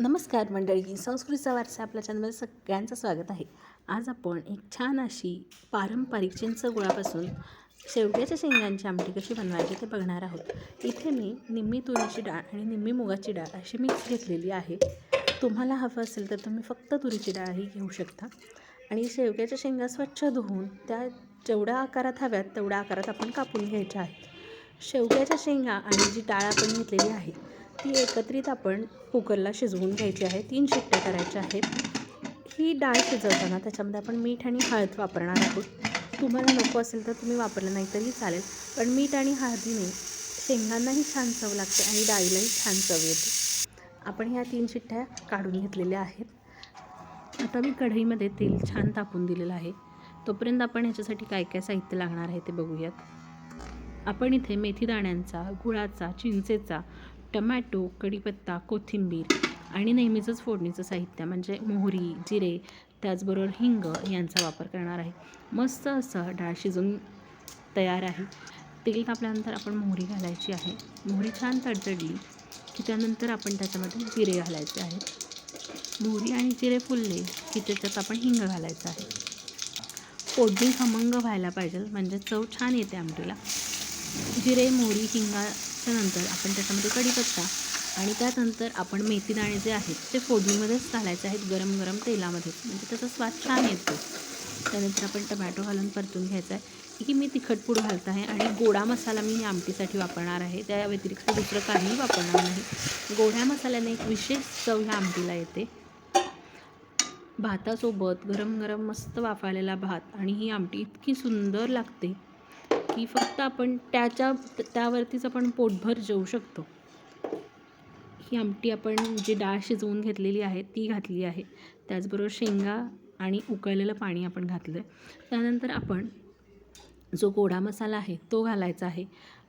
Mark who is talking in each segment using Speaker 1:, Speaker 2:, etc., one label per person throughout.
Speaker 1: नमस्कार मंडळी संस्कृतीचा वारसा आपल्या चॅनलमध्ये सगळ्यांचं स्वागत आहे. आज आपण एक छान अशी पारंपरिक चिंच गुळापासून शेवग्याच्या शेंगांची आमटी कशी बनवायची ते बघणार आहोत. इथे मी निम्मी तुरीची डाळ आणि निम्मी मुगाची डाळ अशी मिक्स घेतलेली आहे. तुम्हाला हवं असेल तर तुम्ही फक्त तुरीची डाळही घेऊ शकता. आणि शेवग्याच्या शेंगा स्वच्छ धुवून त्या जेवढ्या आकारात हव्यात तेवढ्या आकारात आपण कापून घ्यायच्या आहेत. शेवग्याच्या शेंगा आणि जी डाळ आपण घेतलेली आहे ती एकत्रित आपण कुकरला शिजवून घ्यायची आहे. तीन शिट्ट्या करायच्या आहेत. ही डाळ शिजवताना त्याच्यामध्ये आपण मीठ आणि हळद वापरणार आहोत. तुम्हाला नको असेल तर तुम्ही वापरलं नाही तरी चालेल. पण मीठ आणि हळदीने शेंगांनाही छान चव लागते आणि डाळीलाही छान चव येते. आपण ह्या तीन शिट्ट्या काढून घेतलेल्या आहेत. आता मी कढईमध्ये तेल छान तापून दिलेलं आहे. तोपर्यंत आपण ह्याच्यासाठी काय काय साहित्य लागणार आहे ते बघूयात. आपण इथे मेथी दाण्यांचा गुळाचा चिंचेचा टमॅटो कढीपत्ता कोथिंबीर आणि नेहमीचंच फोडणीचं साहित्य म्हणजे मोहरी जिरे त्याचबरोबर हिंग यांचा वापर करणार आहे. मस्त असं डाळ शिजून तयार आहे. तेल तापल्यानंतर आपण मोहरी घालायची आहे. मोहरी छान तडतडली की त्यानंतर आपण त्याच्यामध्ये जिरे घालायचे आहेत. मोहरी आणि जिरे फुलले की त्याच्यात आपण हिंग घालायचं आहे. फोडणी खमंग व्हायला पाहिजे म्हणजे चव छान येते आमटीला. जिरे मोहरी हिंगाच्या नंतर आपण त्याच्यामध्ये कढीपत्ता आणि त्यानंतर आपण मेथी दाणे जे आहेत ते फोडणीमध्येच घालायचे आहेत गरम गरम तेलामध्ये. म्हणजे त्याचा स्वाद छान येतो. त्यानंतर आपण टमॅटो घालून परतून घ्यायचा आहे. की मी तिखटपूड घालत आहे आणि गोडा मसाला मी या आमटीसाठी वापरणार आहे. त्या व्यतिरिक्त दुसरं काहीही वापरणार नाही. गोड्या मसाल्याने एक विशेष चव ह्या आमटीला येते. भातासोबत गरम गरम मस्त वाफाळलेला भात आणि ही आमटी इतकी सुंदर लागते. की फक्त आपण त्याच्या त्यावरतीच आपण पोटभर जेवू शकतो. ही आमटी आपण जी डाळ शिजवून घेतलेली आहे ती घातली आहे. त्याचबरोबर शेंगा आणि उकळलेलं पाणी आपण घातलं आहे त्यानंतर आपण जो गोडा मसाला आहे तो घालायचा आहे.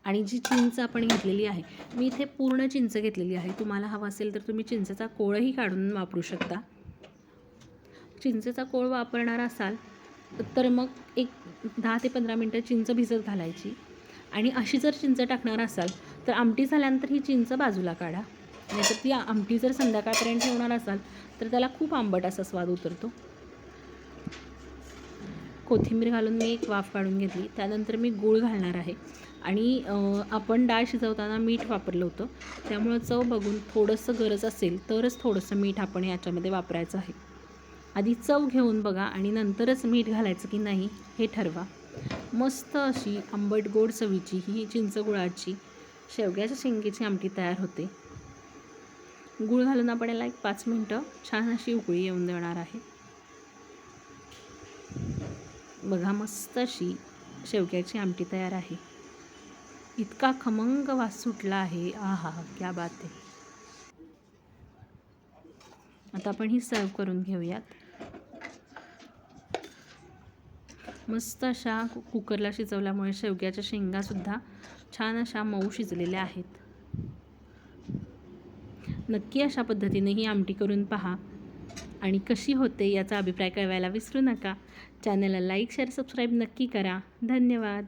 Speaker 1: आणि जी चिंच आपण घेतलेली आहे मी इथे पूर्ण चिंच घेतलेली आहे. तुम्हाला हवं असेल तर तुम्ही चिंचेचा कोळही काढून वापरू शकता. चिंचेचा कोळ वापरणार असाल तर मग एक दहा ते पंधरा मिनटं चिंच भिजत घालायची. आणि अशी जर चिंच टाकणार असाल तर आमटी झाल्यानंतर ही चिंच बाजूला काढा. नाहीतर ती आमटी जर संध्याकाळपर्यंत ठेवणार असाल तर त्याला खूप आंबट असा स्वाद उतरतो. कोथिंबीर घालून मी एक वाफ काढून घेतली. त्यानंतर मी गूळ घालणार आहे. आणि आपण डाळ शिजवताना मीठ वापरलं होतं. त्यामुळं चव बघून थोडंसं गरज असेल तरच थोडंसं मीठ आपण याच्यामध्ये वापरायचं आहे. आधी चव घेऊन बघा आणि नंतरच मीठ घालायचं की नाही हे ठरवा. मस्त अशी आंबट गोड चवीची ही चिंच गुळाची शेवग्याच्या शेंगेची आमटी तयार होते. गूळ घालून आपण याला एक पाच मिनटं छान अशी उकळी येऊन देणार आहे. बघा मस्त अशी शेवग्याची आमटी तयार आहे. इतका खमंग वास सुटला आहे. आहा क्या बात आहे. आता आपण ही सर्व करून घेऊयात. मस्त अशा कुकरला शिजवल्यामुळे शेवग्याच्या शेंगासुद्धा छान अशा मऊ शिजलेल्या आहेत. नक्की अशा पद्धतीने ही आमटी करून पहा. आणि कशी होते याचा अभिप्राय कळवायला विसरू नका. चॅनलला लाईक शेअर सबस्क्राईब नक्की करा. धन्यवाद.